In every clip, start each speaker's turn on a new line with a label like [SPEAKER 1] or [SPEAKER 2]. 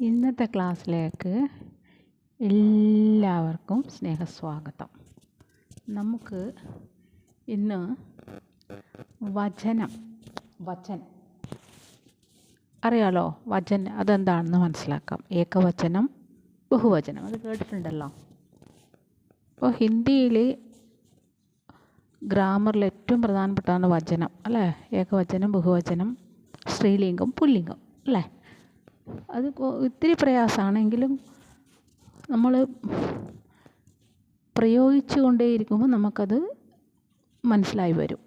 [SPEAKER 1] ഇന്നത്തെ ക്ലാസ്സിലേക്ക് എല്ലാവർക്കും സ്നേഹസ്വാഗതം. നമുക്ക് ഇന്ന് വചനം വചൻ. അറിയാലോ വചൻ അതെന്താണെന്ന് മനസ്സിലാക്കാം. ഏകവചനം ബഹുവചനം. അത് കേട്ടിട്ടുണ്ടല്ലോ. അപ്പോൾ ഹിന്ദിയിൽ ഗ്രാമറിൽ ഏറ്റവും പ്രധാനപ്പെട്ടതാണ് വചനം അല്ലേ? ഏകവചനം ബഹുവചനം സ്ത്രീലിംഗം പുല്ലിംഗം അല്ലേ? അത് ഇത്തിരി പ്രയാസമാണെങ്കിലും നമ്മൾ പ്രയോഗിച്ചു കൊണ്ടേയിരിക്കുമ്പോൾ നമുക്കത് മനസ്സിലായി വരും.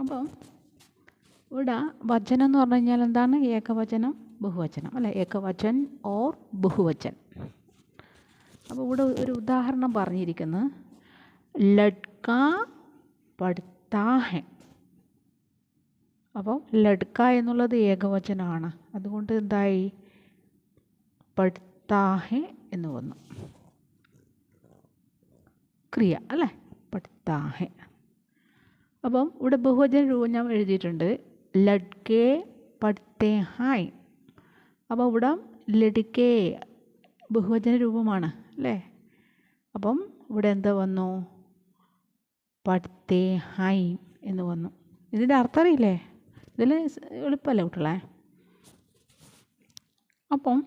[SPEAKER 1] അപ്പം ഇവിടെ വചനം എന്ന് പറഞ്ഞു കഴിഞ്ഞാൽ എന്താണ്? ഏകവചനം ബഹുവചനം. അല്ലെ? ഏകവചൻ ഓർ ബഹുവചൻ. അപ്പോൾ ഇവിടെ ഒരു ഉദാഹരണം പറഞ്ഞിരിക്കുന്നത് ലഡ്ക പഠിത്താ ഹെ അപ്പോൾ ലഡ്ക എന്നുള്ളത് ഏകവചനമാണ് അതുകൊണ്ട് എന്തായി? പഠിത്താഹെ എന്ന് വന്നു. ക്രിയ അല്ലേ? പഠിത്താഹെ. അപ്പം ഇവിടെ ബഹുവചന രൂപം ഞാൻ എഴുതിയിട്ടുണ്ട്. ലഡ്കേ പഠിത്തേ ഹായ് അപ്പോൾ ഇവിടെ ലഡ്കെ ബഹുവചന രൂപമാണ് അല്ലേ? അപ്പം ഇവിടെ എന്താ വന്നു? പഠിത്തേ ഹായ് എന്ന് വന്നു. ഇതിന്റെ അർത്ഥം അറിയില്ലേ? ഇതിൽ എളുപ്പമല്ലേ കുട്ടികളെ? അപ്പം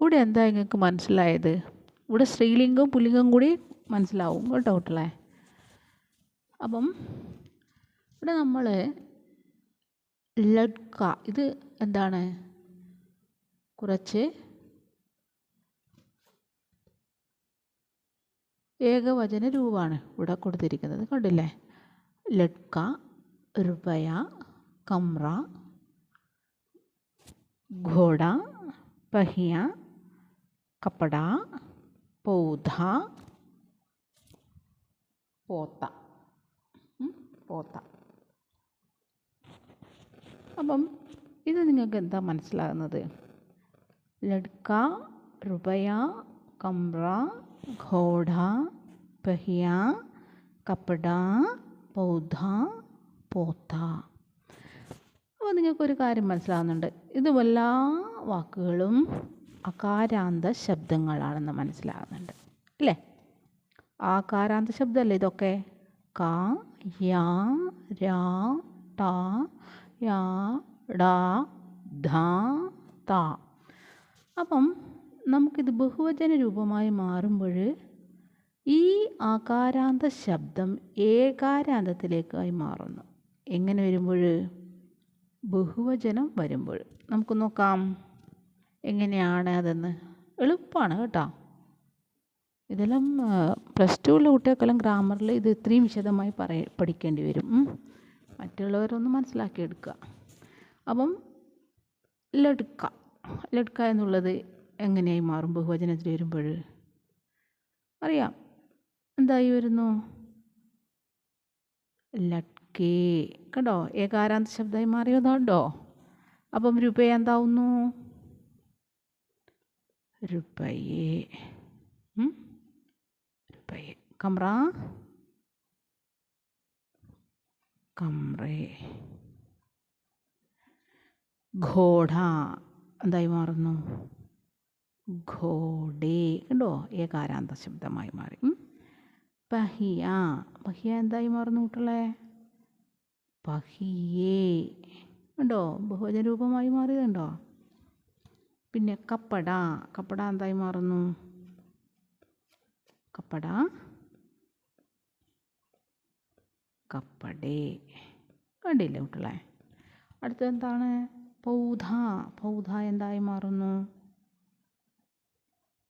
[SPEAKER 1] ഇവിടെ എന്താ നിങ്ങൾക്ക് മനസ്സിലായത്? ഇവിടെ സ്ത്രീലിംഗം പുല്ലിംഗവും കൂടി മനസ്സിലാവും കേട്ടോ കുട്ടികളെ. അപ്പം ഇവിടെ നമ്മൾ ലഡ്ക ഇത് എന്താണ്? കുറച്ച് ഏകവചന രൂപമാണ് ഇവിടെ കൊടുത്തിരിക്കുന്നത്. കണ്ടില്ലേ? ലഡ്ക റുപയ കമ്ര घोड़ा पहिया कपड़ा पौधा പോത്ത ഉം, പോത്ത അപ്പം ഇത് നിങ്ങൾക്ക് എന്താ മനസ്സിലാകുന്നത് ലഡ്ക റുപയ കമ്ര ഘോഡ പഹിയ കപ്പട പൗധ പോത്ത. അപ്പോൾ നിങ്ങൾക്കൊരു കാര്യം മനസ്സിലാകുന്നുണ്ട് ഇത് എല്ലാ വാക്കുകളും അകാരാന്ത ശബ്ദങ്ങളാണെന്ന് മനസ്സിലാകുന്നുണ്ട് അല്ലേ? ആകാരാന്ത ശബ്ദമല്ലേ ഇതൊക്കെ? ക യാ രാ ട യാ ഡ ധ ത. അപ്പം നമുക്കിത് ബഹുവചന രൂപമായി മാറുമ്പോൾ ഈ ആകാരാന്ത ശബ്ദം ഏകാരാന്തത്തിലേക്കായി മാറുന്നു. എങ്ങനെ വരുമ്പോൾ? ബഹുവചനം വരുമ്പോൾ. നമുക്ക് നോക്കാം. എങ്ങനെയാണ് അതെന്ന്? എളുപ്പമാണ് കേട്ടോ. ഇതെല്ലാം പ്ലസ് ടുവിലെ കുട്ടികൾക്കെല്ലാം ഗ്രാമറിൽ ഇത് ഇത്രയും വിശദമായി പറയ പഠിക്കേണ്ടി വരും. മറ്റുള്ളവരൊന്നും മറ്റുള്ളവരൊന്ന് മനസ്സിലാക്കിയെടുക്കുക. അപ്പം ലടുക്ക ലടുക്ക എന്നുള്ളത് എങ്ങനെയായി മാറും ബഹുവചനത്തിൽ വരുമ്പോൾ? അറിയാം. എന്തായി വരുന്നു? ലഡ്കേ കണ്ടോ? ഏകാരാന്ത ശബ്ദമായി മാറിയതുണ്ടോ? അപ്പം രൂപയെ എന്താവുന്നു? രൂപയേ. രൂപയെ. കമ്ര? കമ്രേ. ഘോഡ എന്തായി മാറുന്നു? ഘോഡേ. കണ്ടോ? ഏകാരാന്ത ശബ്ദമായി മാറി? പഹിയ. പഹിയ എന്തായി മാറുന്നു കുട്ടികളെ? പഹിയേ. ഉണ്ടോ ബഹുവചന രൂപമായി മാറിയതുണ്ടോ? പിന്നെ കപ്പട. കപ്പട എന്തായി മാറുന്നു? കപ്പട? കപ്പടേ. കണ്ടില്ലേ കുട്ടികളെ? അടുത്തെന്താണ് പൗധ. പൗധ എന്തായി മാറുന്നു?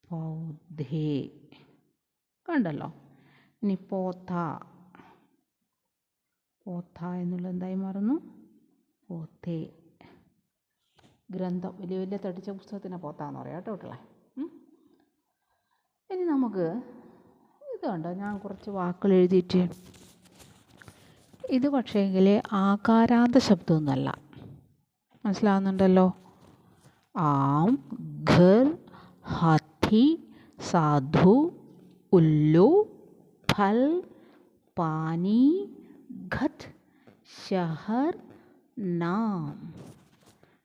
[SPEAKER 1] പൗധേ. കണ്ടല്ലോ? ഇനി പോത്ത. പോത്ത എന്നുള്ളത് എന്തായി മാറുന്നു? ഓത്തേ. ഗ്രന്ഥം വലിയ വലിയ തടിച്ച പുസ്തകത്തിനെ പോത്താന്ന് പറയാം കേട്ടോ കുട്ടികളെ. ഇനി നമുക്ക് ഇത് കണ്ടോ? ഞാൻ കുറച്ച് വാക്കുകൾ എഴുതിയിട്ട് ഇത് പക്ഷേങ്കിൽ ആകാരാന്ത ശബ്ദമൊന്നുമല്ല. മനസ്സിലാവുന്നുണ്ടല്ലോ? ആം ഘർ ഹാത്തി സാധു ഉല്ലു ഫൽ പാനി ഖത് ഷഹർ നാം.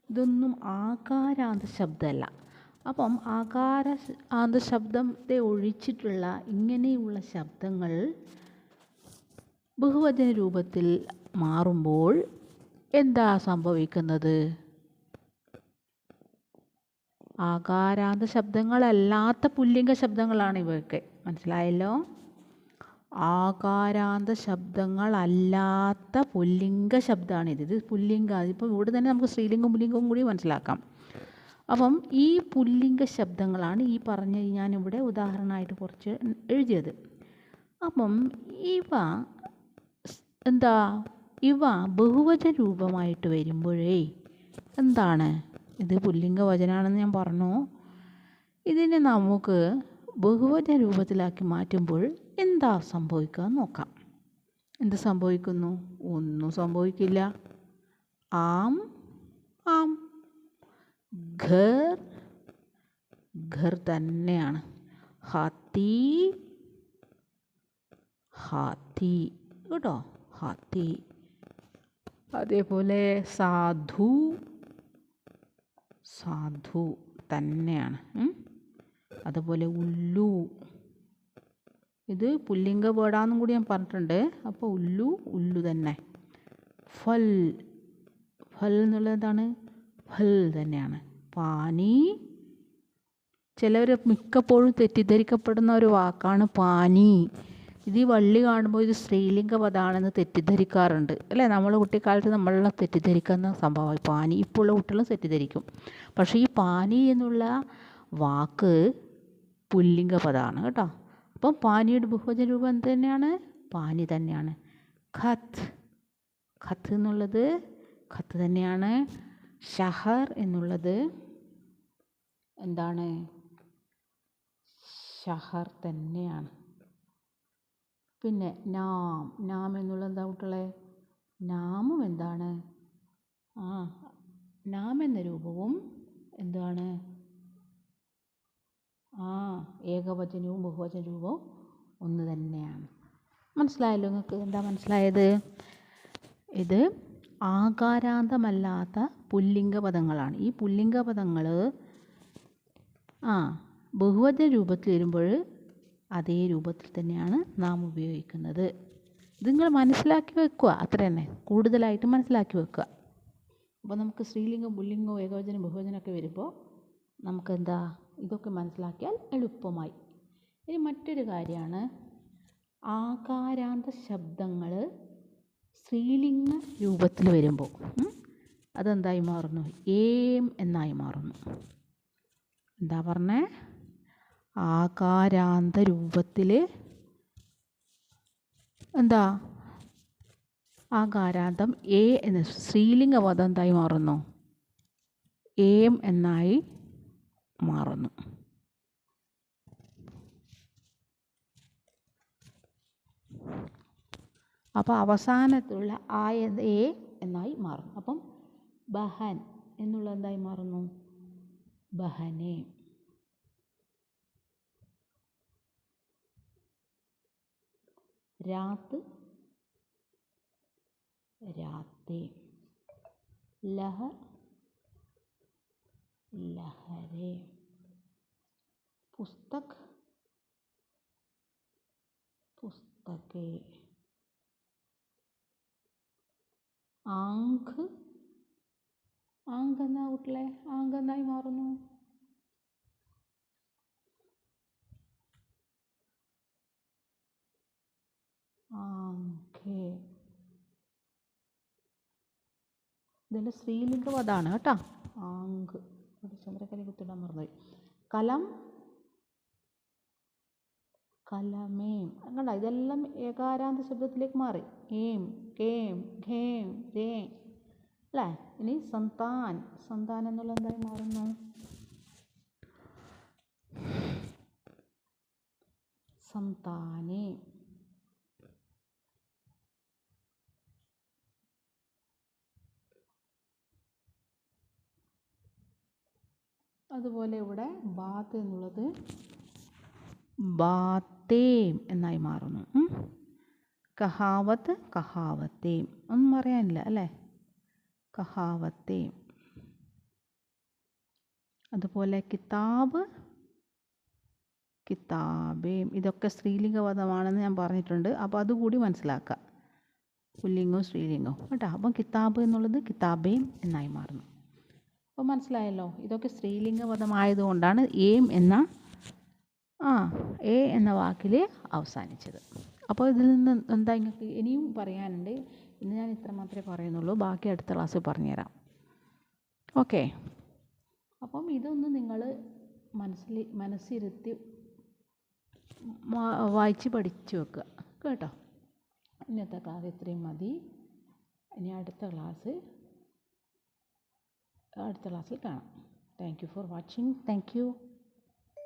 [SPEAKER 1] ഇതൊന്നും ആകാരാന്ത ശബ്ദമല്ല. അപ്പം ആകാര ആന്ത ശബ്ദത്തെ ഒഴിച്ചിട്ടുള്ള ഇങ്ങനെയുള്ള ശബ്ദങ്ങൾ ബഹുവചന രൂപത്തിൽ മാറുമ്പോൾ എന്താ സംഭവിക്കുന്നത്? ആകാരാന്ത ശബ്ദങ്ങളല്ലാത്ത പുല്ലിംഗ ശബ്ദങ്ങളാണ് ഇവയൊക്കെ. മനസ്സിലായല്ലോ? ആകാരാന്ത ശബ്ദങ്ങളല്ലാത്ത പുല്ലിംഗ ശബ്ദമാണിത് ഇത് പുല്ലിംഗ. ഇപ്പോൾ ഇവിടെ തന്നെ നമുക്ക് സ്ത്രീലിംഗം പുല്ലിംഗവും കൂടി മനസ്സിലാക്കാം. അപ്പം ഈ പുല്ലിംഗ ശബ്ദങ്ങളാണ് ഈ പറഞ്ഞ ഞാനിവിടെ ഉദാഹരണമായിട്ട് കുറച്ച് എഴുതിയത്. അപ്പം ഇവ എന്താ? ഇവ ബഹുവചന രൂപമായിട്ട് വരുമ്പോഴേ എന്താണ്? ഇത് പുല്ലിംഗ വചനാണെന്ന് ഞാൻ പറഞ്ഞു. ഇതിനെ നമുക്ക് ബഹുവചന രൂപത്തിലാക്കി മാറ്റുമ്പോൾ എന്താ സംഭവിക്കുക നോക്കാം. എന്ത് സംഭവിക്കുന്നു? ഒന്നും സംഭവിക്കില്ല. ആം ആം. ഘർ ഘർ തന്നെയാണ്. ഹാത്തി ഹാത്തി. കേട്ടോ? ഹാത്തി. അതേപോലെ സാധു സാധു തന്നെയാണ്. അതുപോലെ ഉല്ലു. ഇത് പുല്ലിംഗ വേർഡാന്നും കൂടി ഞാൻ പറഞ്ഞിട്ടുണ്ട്. അപ്പോൾ ഉല്ലു ഉല്ലു തന്നെ. ഫൽ ഫൽ എന്നുള്ളത് എന്താണ്? ഫൽ തന്നെയാണ്. പാനി ചിലവർ മിക്കപ്പോഴും തെറ്റിദ്ധരിക്കപ്പെടുന്ന ഒരു വാക്കാണ് പാനി. ഇത് ഈ വള്ളി കാണുമ്പോൾ ഇത് സ്ത്രീലിംഗ പദമാണെന്ന് തെറ്റിദ്ധരിക്കാറുണ്ട്. അല്ലേ? നമ്മൾ കുട്ടിക്കാലത്ത് നമ്മളെ തെറ്റിദ്ധരിക്കുന്ന സംഭവമായി പാനി. ഇപ്പോൾ ഉള്ള കുട്ടികളും തെറ്റിദ്ധരിക്കും. പക്ഷേ ഈ പാനി എന്നുള്ള വാക്ക് പുല്ലിംഗ പദമാണ് കേട്ടോ. അപ്പം പാനിയുടെ ബഹുവചന രൂപം തന്നെയാണ് പാനി തന്നെയാണ്. ഖത്ത് ഖത്ത് എന്നുള്ളത് ഖത്ത് തന്നെയാണ്. ഷഹർ എന്നുള്ളത് എന്താണ്? ഷഹർ തന്നെയാണ്. പിന്നെ നാം നാം എന്നുള്ള എന്താ കുട്ടികളെ? നാമും എന്താണ്? ആ നാം എന്ന രൂപവും എന്താണ്? ആ ഏകവചനവും ബഹുവചന രൂപവും ഒന്ന് തന്നെയാണ്. മനസ്സിലായല്ലോ നിങ്ങൾക്ക് എന്താ മനസ്സിലായത്? ഇത് ആകാരാന്തമല്ലാത്ത പുല്ലിംഗ പദങ്ങളാണ് ഈ പുല്ലിംഗ പദങ്ങൾ ആ ബഹുവചന രൂപത്തിൽ വരുമ്പോൾ അതേ രൂപത്തിൽ തന്നെയാണ് നാം ഉപയോഗിക്കുന്നത്. ഇത് നിങ്ങൾ മനസ്സിലാക്കി വെക്കുക. അത്ര തന്നെ. കൂടുതലായിട്ട് മനസ്സിലാക്കി വെക്കുക. അപ്പോൾ നമുക്ക് സ്ത്രീലിംഗം പുല്ലിംഗം ഏകവചനം ബഹുവചനമൊക്കെ വരുമ്പോൾ നമുക്കെന്താ? ഇതൊക്കെ മനസ്സിലാക്കിയാൽ എളുപ്പമായി. ഇനി മറ്റൊരു കാര്യമാണ്. ആകാരാന്ത ശബ്ദങ്ങൾ സ്ത്രീലിംഗ രൂപത്തിൽ വരുമ്പോൾ അതെന്തായി മാറുന്നു? ഏം എന്നായി മാറുന്നു. എന്താ പറഞ്ഞേ? ആകാരാന്ത രൂപത്തിൽ എന്താ? ആകാരാന്തം എ എന്ന് സ്ത്രീലിംഗ പദം എന്തായി മാറുന്നു? ഏം എന്നായി മാറുന്നു. അപ്പോൾ അവസാനത്തുള്ള ആയത് എ എന്നായി മാറും അപ്പം ബഹൻ എന്നുള്ള എന്തായി മാറുന്നു? ബഹനെ. രാത്ത്. രാത്തേ. ലഹർ. ലഹരെ. പുസ്തക്. പുസ്തകെ. ആങ്ക് ആങ്ക് എന്നാ കുട്ടികളെ ആങ്ക് എന്നായി മാറുന്നു? ആങ്കെ ഇതിന്റെ സ്ത്രീലിംഗം അതാണ് കേട്ടോ. ആങ്ക് ചന്ദ്രക്കല കുത്തിടാൻ കലം കലമേം. കണ്ട? ഇതെല്ലാം ഏകാരാന്ത ശബ്ദത്തിലേക്ക് മാറി. ഏം കേം ഖേം രേ. അല്ലേ? ഇനി സന്താൻ. സന്താൻ എന്നുള്ള എന്തായി മാറുന്നു? സന്താനേ. അതുപോലെ ഇവിടെ ബാത്ത് എന്നുള്ളത് ബാത്തേം എന്നായി മാറുന്നു. കഹാവത്ത് കഹാവത്തേം. ഒന്നും പറയാനില്ല അല്ലേ? കഹാവത്തേം. അതുപോലെ കിതാബ് കിതാബേം. ഇതൊക്കെ സ്ത്രീലിംഗ പദമാണെന്ന് ഞാൻ പറഞ്ഞിട്ടുണ്ട്. അപ്പോൾ അതുകൂടി മനസ്സിലാക്കുക പുല്ലിംഗവും സ്ത്രീലിംഗവും. കേട്ടോ? അപ്പം കിതാബ് എന്നുള്ളത് കിതാബേം എന്നായി മാറുന്നു. അപ്പോൾ മനസ്സിലായല്ലോ. ഇതൊക്കെ സ്ത്രീലിംഗ എം എന്ന ആ എ എന്ന വാക്കിൽ അവസാനിച്ചത്. അപ്പോൾ ഇതിൽ നിന്ന് എന്താ നിങ്ങൾക്ക് ഇനിയും പറയാനുണ്ട്? ഇന്ന് ഞാൻ ഇത്ര മാത്രമേ പറയുന്നുള്ളൂ. ബാക്കി അടുത്ത ക്ലാസ്സിൽ പറഞ്ഞുതരാം. ഓക്കെ. അപ്പം ഇതൊന്ന് നിങ്ങൾ മനസ്സിൽ മനസ്സിരുത്തി വായിച്ച് പഠിച്ചു വെക്കുക. കേട്ടോ? ഇന്നത്തെ ക്ലാസ് ഇത്രയും മതി. ഇനി അടുത്ത ക്ലാസ് അടുത്ത ക്ലാസ്സിൽ കാണാം. Thank you for watching thank you